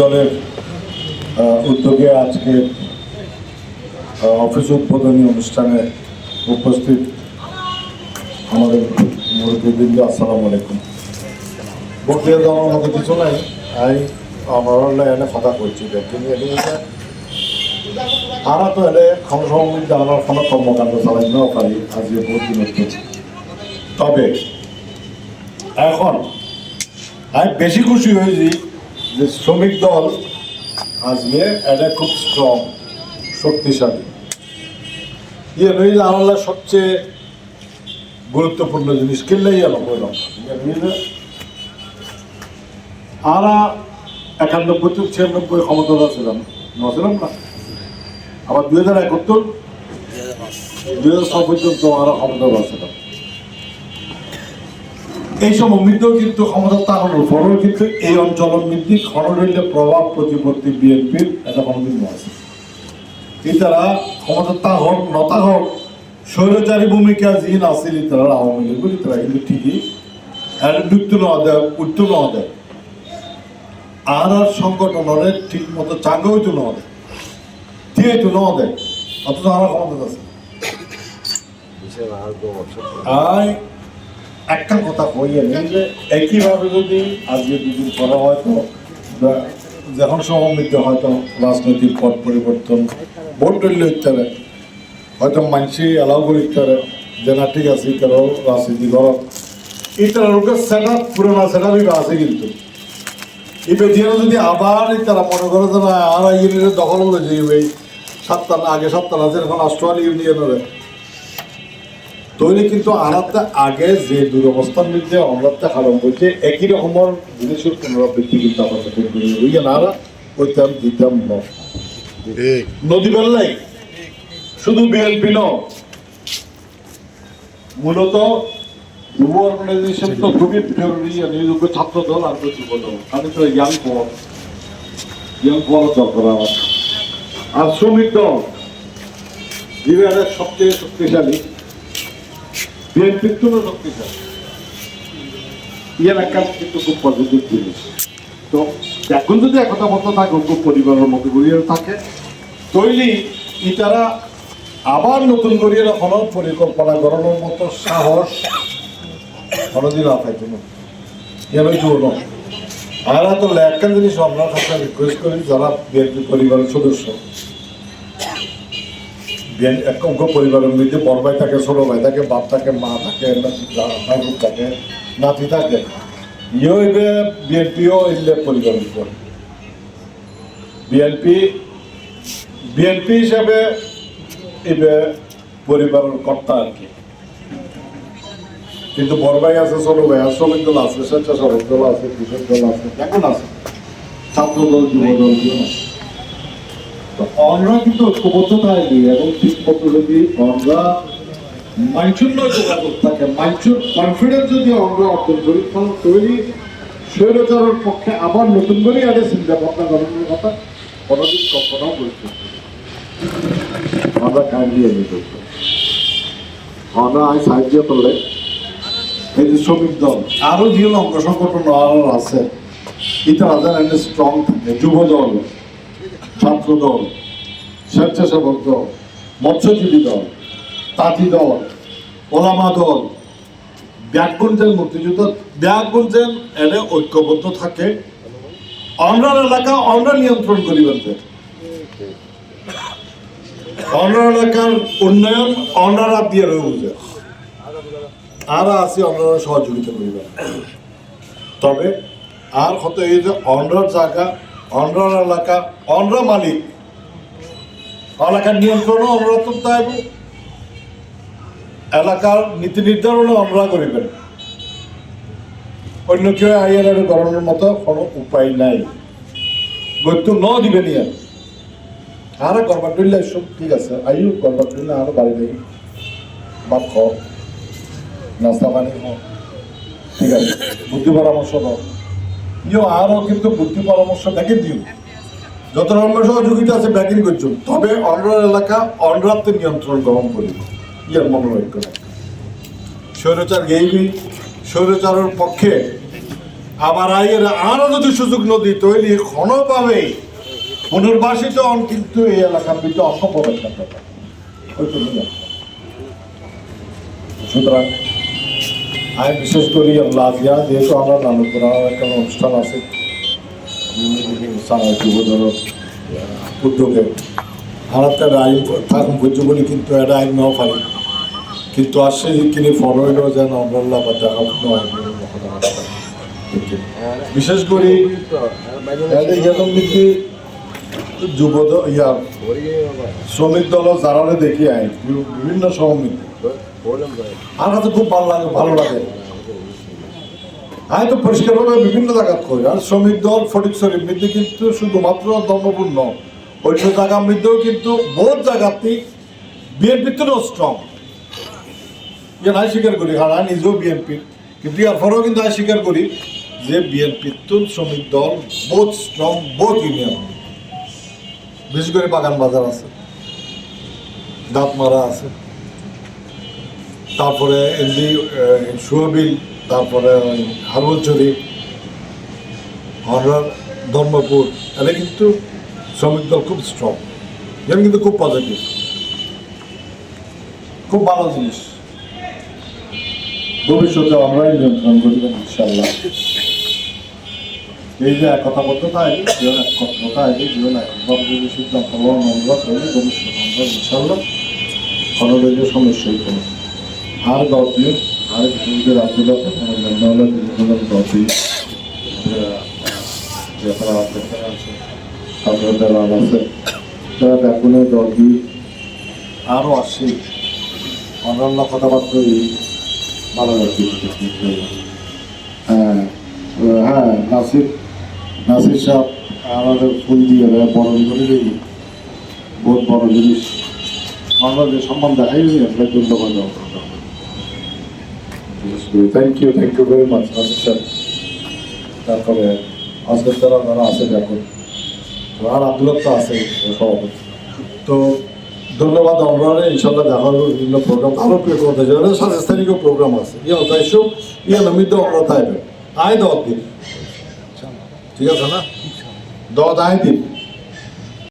দলের উদ্যোগে আজকে অফিস উদ্বোধনী অনুষ্ঠানে উপস্থিত আমাদের মুরব্বীবৃন্দ, আসসালামু আলাইকুম। বক্তৃতা দেওয়ার মতো কিছু নাই। আই, আমরা এনে কথা করছি কিন্তু এটি আরা তো এলে সমসমৃদ্ধ আমার কোনো কর্মকাণ্ড চালাই নাও পারি, আজকে বহুত দিন তবে, এখন, আমি বেশি খুশি হয়েছি যে শ্রমিক দল আজকে এটা খুব স্ট্রং শক্তিশালী। ইয়ে নই যে আমার সবচেয়ে গুরুত্বপূর্ণ জিনিস কিনলেই এলো বললাম আরা একানব্বই থেকে ছিয়ানব্বই ক্ষমতা ছিলাম নছিলাম না। আবার দুই হাজার একাত্তর, দুই হাজার পর্যন্ত আরও ক্ষমতা ছিলাম এই মৃত্যু কিন্তু ক্ষমতা তাড়ানোর পরেও কিন্তু এই অঞ্চলের মধ্যে খনরইলে প্রভাব প্রতিপত্তি বিএনপির এটা কোনোদিন আছে। ইতারা ক্ষমতা তা হোক নতা হোক স্বৈরচারী ভূমিকা যিনি আছিল ইতারা আওয়ামী লীগ ইতারা কিন্তু ঠিকই। এটা মৃত্যু নেওয়া দেয় উত্তর নেওয়া দেয় আর আর সংগঠনের ঠিক মতো চাঙ্গা হইতো নেওয়া দেয় দিয়ে তো নেওয়া দেয় অথচ আর ক্ষমতা আছে। আই একটা কথা কইয়ে নেই যে একইভাবে যদি আজকে দুদিন করা হয় তো যখন সমন্বিত হয়তো রাজনৈতিক পথ পরিবর্তন, ভোট দলীয় ইত্যাদি হয়তো মানসি এলাও করে ইত্যাদি যে না ঠিক আছে ইতারাও রাজনীতি করো ইতারা লোকের সেট আপ পুরোনো সেট আপই আছে কিন্তু। এবার দিয়ে যদি আবার তারা মনে করে যে না, আর ইউনিয়নের দখল হলে যে সাতটা আগে সাতটা না, যেরকম অস্ট্রেলিয়া ইউনিয়নের। তৈরি কিন্তু আনাতে আগে যে দুরবস্থার মধ্যে অমরাতে হারাম হচ্ছে একই রকমের জিনিসের পুনরাবৃত্তি কিন্তু আমাদের ওইতাম দিতাম ন। নদী বেল্লাই শুধু বিএনপি ন? মূলত যুব অর্গানাইজেশন তো খুবই জরুরি ছাত্র দল আর যুব দল। আমি তো ইয়াং পর ইয়াং পর দরকার আমার। আর শ্রমিক দল জীবনের সবচেয়ে শক্তিশালী। বিএনপির তুলনা শক্তিশালী ইয়ার একটা কিন্তু খুব পজিটিভ জিনিস। তো এখন যদি একতা মতো থাকে খুব পরিবারের মতো গড়িয়ে থাকে তৈরি ইতারা আবার নতুন করিয়ে কোনো পরিকল্পনা করানোর মতো সাহস কোনোদিন আপাইতো না। ওই জন্য? আর তো একটা জিনিস আমরা রিকোয়েস্ট করি, যারা বিএনপি পরিবারের সদস্য। বিএন- এক অঙ্ক পরিবারের মধ্যে বড় ভাই থাকে, ছোট ভাই থাকে, বাপ থাকে, মা থাকে ভাইগুপ থাকে, নাতি থাকে। ইয়ে হইবে বিএনপিও এলে পরিবারের উপর। বিএনপি বিএনপি হিসাবে এবে পরিবারের কর্তা আর কি। কিন্তু বড় ভাই আছে, ছোট ভাই আছে, শ্রমিক দল আছে, স্বেচ্ছাসেবক দল আছে, কৃষক দল আছে এখন আছে। ছাত্র দল যুব দল আছে আমরা কিন্তু এবং আমরা মাইচুন্য থাকে মাইচুর কনফিডেন্স যদি আমরা অর্জন করি তাহলে তৈরি পক্ষে আবার নতুন আগে চিন্তা ভাবনা কথা কোনোদিন কল্পনাও আমরা কাইন্ডলি এনে আমরা সাহায্য করলে এই যে শ্রমিক দল আরও যে অঙ্গ সংগঠন আরও আছে। এটা রাজার স্ট্রং থাকে, যুব দল। ছাত্র দল, স্বেচ্ছাসেবক দল, মৎস্যজীবী দল, তাঁতি দল, ওলামা দল ব্যাগগুঞ্জেন মুক্তিযুদ্ধ ব্যাগগুঞ্জেন এনে ঐক্যবদ্ধ থাকে। অন্যান্য এলাকা অন্যার নিয়ন্ত্রণ করিবেন যে। অন্যার এলাকার উন্নয়ন অন্যারা দিয়ে রয়ে বুঝে আর আছে অন্যারা সহযোগিতা করিবেন। তবে আর কত এই যে অন্ধ্রার জায়গা অন্ধ্রার এলাকা, অন্ধ্র মালিক। এলাকার নিয়ন্ত্রণও আমরা তো এলাকার নীতি নির্ধারণও আমরা করিবেন। অন্য কেউ আইয়ার করানোর মতো কোনো উপায় নাই। গত্যু ন দিবেন ইয়ার আর করবার টুললে সব ঠিক আছে। আইও করবার টুললে আরও বাড়ি নেই ভাত খাও নাস্তা পানি খাও। ঠিক আছে। বুদ্ধি পরামর্শ দাও। ইও আরও কিন্তু বুদ্ধি পরামর্শ দেখে দিও। যত রকমের সহযোগিতা আছে ব্যাকিং করছ, তবে অন্ধ্র এলাকা অন্ধ্রাতে নিয়ন্ত্রণ গ্রহণ করি ইয়ার মনোনৈক্য স্বৈরচার গেইবি, স্বৈরচারের পক্ষে আবার আইয়ের আরও যদি সুযোগ নদী তৈরি ক্ষণভাবে পুনর্বাসিত হন কিন্তু এই এলাকার ভিতরে অসম্ভব একটা ব্যাপার। সুতরাং আমি বিশেষ করি লাজিয়া যেহেতু আমরা নানুপুরা একটা অনুষ্ঠান আছে যুবদল উদ্যোগে। আর একটা আইন থাকুন বুঝতে বলি কিন্তু এটা আইন নাও পারি। কিন্তু আসছে কিনে ফলো যেন অমরল্লা বা দেখা নয় বিশেষ করে এরকম কিন্তু যুবদ ইয়া, শ্রমিক দল যারা দেখি আইন, বিভিন্ন সমিতি আমার কাছে খুব ভালো লাগে ভালো লাগে। আমি তো পরিষ্কারভাবে বিভিন্ন জায়গা করি। আর শ্রমিক দল, ফটিক শরীফ মধ্যে কিন্তু শুধুমাত্র ধর্মপূর্ণ। অন্য জায়গার মধ্যেও কিন্তু বহুত জায়গাতেই বিএনপি তো স্ট্রং যে নাই স্বীকার করি কারণ আমি নিজেও বিএনপির কিন্তু ইয়ার পরেও কিন্তু আমি স্বীকার করি যে বিএনপির তো শ্রমিক দল বহুত স্ট্রং বহুত ইউনিয়ন বিশেষ করে বাগান বাজার আছে, দাঁত মারা আছে। তারপরে এমনি সুয়াবিল, তারপরে হারবলচুরি হরর ধর্মপুর এটা কিন্তু শ্রমিক দল খুব স্ট্রং এটা কিন্তু খুব পজিটিভ খুব ভালো জিনিস। ভবিষ্যতে আমরাই নিয়ন্ত্রণ করবেন ইনশাল্লাহ এই যে একতাবদ্ধতা আছে জীবন একত্রতা আছে জীবন একভাবে যদি সিদ্ধান্ত গ্রহণ আমরা করি ভবিষ্যতে আমরা ইনশাল্লাহ কোনো সমস্যাই কোনো। আর দলটির আর কিছুদের আন্দোলন অন্যান্য বিভিন্ন দলটি যারা এখানে আছে সাধারণ যারা আছে। তারা বেগুনের দলটি আরও আসে অন্যান্য কথাবার্তা ভালো লাগছে। হ্যাঁ হ্যাঁ নাসির নাসির সাহেব আমাদের ফুল দিয়ে দেয় বরণ করে দিই বহুত বড় জিনিস। যে সম্মান দেখাই নি আমরা ধন্যবাদ thank you thank you very much Nasir সাহেব তারপরে আজকের যারা যারা আছে দেখুন আর আব্দুল্লাহ তো আছে সভাপতি। তো ধন্যবাদ আমরা ইনশাল্লাহ দেখা হবে বিভিন্ন প্রোগ্রাম আরও প্রিয় কথা যারা সাতাশ তারিখেও প্রোগ্রাম আছে। ইয়ে তাই ইয়ে নমিত আমরা থাকবে আয় দশ দিন। ঠিক আছে না? দশ আয় দিন।